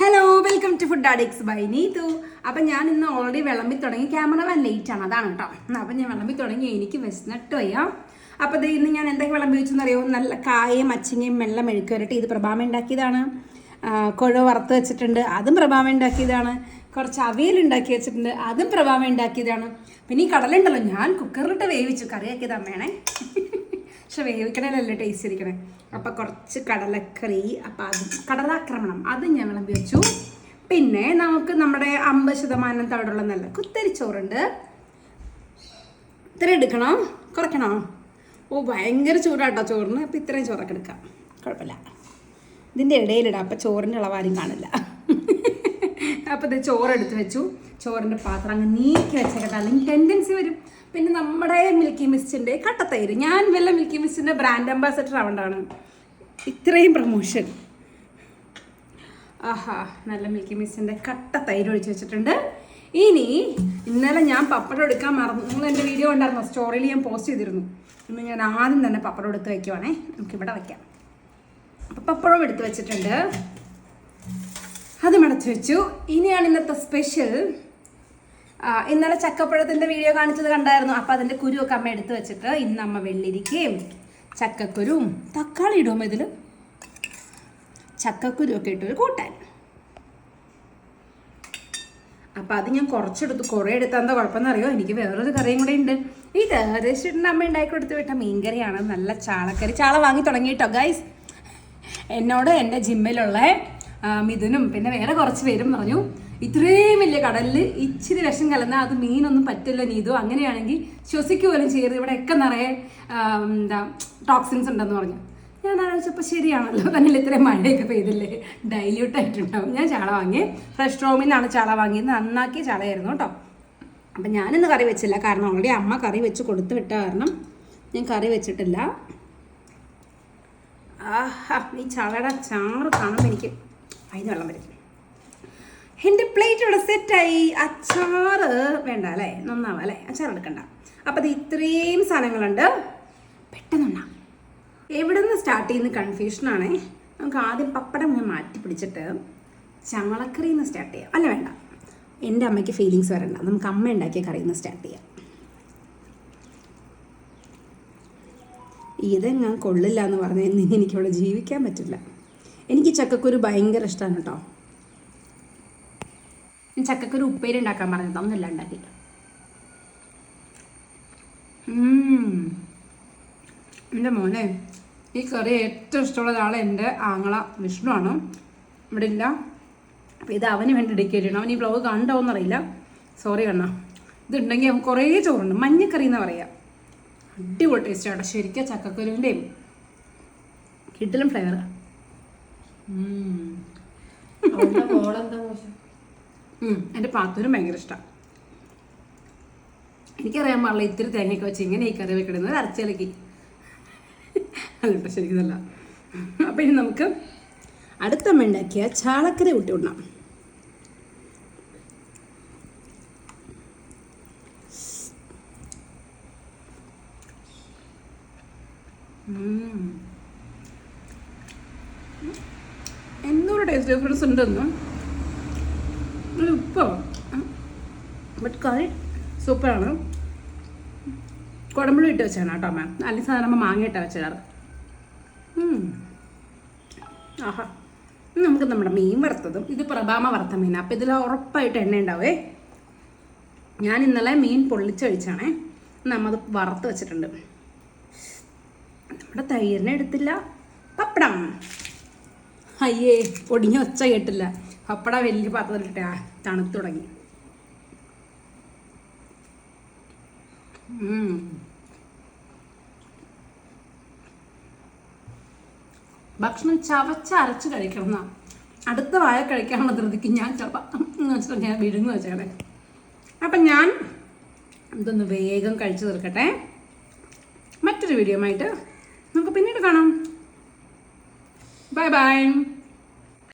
Hello welcome to Food Addicts by Neethu appam ഞാൻ ഇന്ന് already വിളമ്പി തുടങ്ങി. ക്യാമറ ക്യാമറമാൻ ലേറ്റ് ആണ്. അതാണ് കേട്ടോ അപ്പം ഞാൻ വിളമ്പി തുടങ്ങി. എനിക്ക് വിശന്നിട്ട് വയ്യ അപ്പോൾ ഇത് ഇന്ന് ഞാൻ എന്തൊക്കെ വിളമ്പി വെച്ചെന്നറിയോ? നല്ല കായയും അച്ചിങ്ങയും വെള്ളം മെഴുക്ക് വരട്ടെ. ഇത് പ്രഭാമ ഉണ്ടാക്കിയതാണ്. കുഴ വറുത്ത് വെച്ചിട്ടുണ്ട്. അതും പ്രഭാമ ഉണ്ടാക്കിയതാണ്. കുറച്ച് അവിയൽ ഉണ്ടാക്കി വെച്ചിട്ടുണ്ട്. അതും പ്രഭാമ ഉണ്ടാക്കിയതാണ്. പിന്നെ ഈ കടലുണ്ടല്ലോ ഞാൻ കുക്കറിലിട്ട് വേവിച്ചു. കറിയാക്കിയത് അമ്മയാണേ പക്ഷെ വേവിക്കണേലല്ലേ ടേസ്റ്റ് ഇരിക്കണേ. അപ്പം കുറച്ച് കടലക്കറി അപ്പം അത് കടലാക്രമണം അത് വിളമ്പി വെച്ചു. പിന്നെ നമുക്ക് നമ്മുടെ അമ്പത് ശതമാനം തവിടുള്ള നല്ല കുത്തരി ചോറുണ്ട്. ഇത്ര എടുക്കണോ? കുറയ്ക്കണോ? ഓ ഭയങ്കര ചൂടാട്ടോ ചോറിന്. അപ്പം ഇത്രയും ചോറൊക്കെ എടുക്കാം. കുഴപ്പമില്ല. ഇതിന്റെ ഇടയിലിടാം. അപ്പം ചോറിന്റെ അളവാരും കാണില്ല. അപ്പോൾ ഇത് ചോറെടുത്ത് വെച്ചു. ചോറിന്റെ പാത്രം അങ്ങ് നീക്കി വെച്ചേക്കട്ടെ. അല്ലെങ്കിൽ ടെൻഡൻസി വരും. പിന്നെ നമ്മുടെ മിൽക്കി മിസ്റ്റിന്റെ കട്ടത്തൈര്. ഞാൻ വല്ല മിൽക്കി മിസ്റ്റിന്റെ ബ്രാൻഡ് അംബാസഡർ ആവേണ്ടതാണ്. ഇത്രയും പ്രൊമോഷൻ ആഹാ നല്ല മിൽക്കി മിസ്റ്റിന്റെ കട്ട തൈര് ഒഴിച്ച് വെച്ചിട്ടുണ്ട്. ഇനി ഇന്നലെ ഞാൻ പപ്പടം എടുക്കാൻ മറന്നു. നിങ്ങൾ എന്റെ വീഡിയോ ഉണ്ടായിരുന്നു സ്റ്റോറിയിൽ ഞാൻ പോസ്റ്റ് ചെയ്തിരുന്നു. ഇന്ന് ഞാൻ ആദ്യം തന്നെ പപ്പടം എടുത്ത് വയ്ക്കുവാണേ. നമുക്കിവിടെ വയ്ക്കാം. അപ്പം പപ്പടം എടുത്ത് വെച്ചിട്ടുണ്ട്. അത് മടച്ചു വെച്ചു. ഇനിയാണ് ഇന്നത്തെ സ്പെഷ്യൽ ഇന്നലെ ചക്കപ്പഴത്തിന്റെ വീഡിയോ കാണിച്ചത് കണ്ടായിരുന്നു. അപ്പം അതിന്റെ കുരുവൊക്കെ അമ്മ എടുത്തു വെച്ചിട്ട് ഇന്ന് അമ്മ വെള്ളിരിക്കയും ചക്കക്കുരുവും തക്കാളി ഇടും ഇതിൽ ചക്കക്കുരുവൊക്കെ ഇട്ടൊരു കൂട്ടാൻ. അപ്പം അത് ഞാൻ കുറച്ചെടുത്ത് കുറേ എടുത്താൽ എന്താ കുഴപ്പമെന്നറിയോ? എനിക്ക് വേറൊരു കറിയും കൂടെ ഉണ്ട്. ഈ രജിസ്റ്ററിന്റെ അമ്മ ഉണ്ടാക്കി കൊടുത്ത് വിട്ട മീൻകറിയാണ്. നല്ല ചാളക്കറി. ചാള വാങ്ങി തുടങ്ങിയിട്ടോ ഗൈസ് എന്നോട് എന്റെ ജിമ്മിലുള്ള മിഥുനും പിന്നെ വേറെ കുറച്ച് പേരും പറഞ്ഞു ഇത്രയും വലിയ കടലിൽ ഇച്ചിരി വിഷം കലന്നാൽ അത് മീനൊന്നും പറ്റില്ല നീതു. അങ്ങനെയാണെങ്കിൽ ശ്വസിക്കുക പോലും ചെയ്യരുത്. ഇവിടെയൊക്കെ നിറയെ എന്താ ടോക്സിൻസ് ഉണ്ടെന്ന് പറഞ്ഞു. ഞാൻ ആലോചിച്ചപ്പോൾ ശരിയാണല്ലോ. തന്നെ ഇത്രയും മഴയൊക്കെ പെയ്തില്ലേ? ഡൈല്യൂട്ട് ആയിട്ടുണ്ടാവും. ഞാൻ ചാള വാങ്ങി ഫ്രഷ് റോമിൽ നിന്നാണ് ചാള വാങ്ങിയത്. നന്നാക്കിയ ചാളയായിരുന്നു കേട്ടോ. അപ്പം ഞാനിന്ന് കറി വെച്ചില്ല. കാരണം ഓൾറെഡി അമ്മ കറി വെച്ച് കൊടുത്തു വിട്ട കാരണം ഞാൻ കറി വെച്ചിട്ടില്ല. ആഹാ ഈ ചാളയുടെ ചാറ് കാണുമ്പോൾ എനിക്ക് അതിന് വെള്ളം വരും. എന്റെ പ്ലേറ്റ് ഇവിടെ സെറ്റായി. അച്ചാറ് വേണ്ട അല്ലേ? നന്നാവാം അല്ലേ? അച്ചാർ എടുക്കണ്ട. അപ്പോൾ അത് ഇത്രയും സാധനങ്ങളുണ്ട്. പെട്ടെന്നുണ്ടാവും എവിടെ നിന്ന് സ്റ്റാർട്ട് ചെയ്യുന്ന കൺഫ്യൂഷനാണേ നമുക്ക് ആദ്യം പപ്പടം ഞാൻ മാറ്റി പിടിച്ചിട്ട് ചങ്ങളക്കറിയിൽ നിന്ന് സ്റ്റാർട്ട് ചെയ്യാം. അല്ല വേണ്ട. എന്റെ അമ്മയ്ക്ക് ഫീലിങ്സ് വരണ്ട. നമുക്ക് അമ്മ ഉണ്ടാക്കിയ കറിയിൽ നിന്ന് സ്റ്റാർട്ട് ചെയ്യാം. ഇത് കൊള്ളില്ല എന്ന് പറഞ്ഞാൽ എനിക്ക് ഇവിടെ ജീവിക്കാൻ പറ്റില്ല. എനിക്ക് ചക്കക്കുരു ഭയങ്കര ഇഷ്ടമാണ് കേട്ടോ. ഞാൻ ചക്കക്കുരു ഉപ്പേരി ഉണ്ടാക്കാൻ പറഞ്ഞു തന്നില്ല ഉണ്ടാക്കി എന്റെ മോനെ ഈ കറി ഏറ്റവും ഇഷ്ടമുള്ള ഒരാൾ എന്റെ ആങ്ങള ആണ്. ഇവിടെ ഇല്ല. അപ്പോൾ ഇത് അവന് വേണ്ടി ഡെഡിക്കേറ്റ് ചെയ്യണം. അവൻ ഈ ബ്ലോഗ് കണ്ടോന്നറിയില്ല സോറി കണ്ണ. ഇതുണ്ടെങ്കിൽ അവൻ കുറേ ചോറുണ്ട്. മഞ്ഞക്കറി എന്ന് പറയാം. അടിപൊളി ടേസ്റ്റ് ആണ് ശരിക്കും ചക്കക്കുരുവിന്റെയും കിട്ടിലും ഫ്ലേവർ അവളുടെ മോളെന്താ മോശം? എന്റെ പാത്തൂരും ഭയങ്കര ഇഷ്ടമാണ് എനിക്കറിയാൻ പാടില്ല ഇത്തിരി തേങ്ങയൊക്കെ വെച്ച് ഇങ്ങനെ ഈ കറി വെക്കണമെന്ന് അരച്ചിലക്കി. അല്ല ശരിക്കും നല്ല അപ്പം ഇനി നമുക്ക് അടുത്ത ഉണ്ടാക്കിയ ചാളക്കറി കൂട്ടി വിടണം എന്തോ ടേസ്റ്റ് ഡിഫറൻസ് ഉണ്ടെന്നും? ഒരു ഉപ്പോ. ബട്ട് കറി സൂപ്പറാണ് കുടമ്പുളി ഇട്ട് വെച്ചാണ് കേട്ടോ മാം അല്ലെങ്കിൽ സാധാരണ മാങ്ങ ഇട്ടാ വെച്ചാറ് ആഹാ. നമുക്ക് നമ്മുടെ മീൻ വറുത്തതും ഇത് പ്രഭാമ വറുത്ത മീൻ അപ്പം ഇതിൽ ഉറപ്പായിട്ട് എണ്ണ ഉണ്ടാവേ. ഞാൻ ഇന്നലെ മീൻ പൊള്ളിച്ചൊഴിച്ചാണേ. നമ്മത് വറുത്ത് വെച്ചിട്ടുണ്ട്. നമ്മുടെ തൈരിനെ എടുത്തില്ല. പപ്പടം. അയ്യേ ഒടിഞ്ഞ ഒച്ച കേട്ടില്ല. പപ്പട വലിയ പാത്രത്തിലിട്ട തണുത്തു തുടങ്ങി. ഭക്ഷണം ചവച്ച അരച്ച് കഴിക്കണം എന്നാ. അടുത്ത വായ കഴിക്കാനുള്ള ധൃതിക്ക് ഞാൻ ചവ. ഞാൻ വിഴുങ്ങു വെച്ചേടെ അപ്പം ഞാൻ ഇതൊന്ന് വേഗം കഴിച്ചു തീർക്കട്ടെ. മറ്റൊരു വീഡിയോ ആയിട്ട് നമുക്ക് പിന്നീട് കാണാം. Bye bye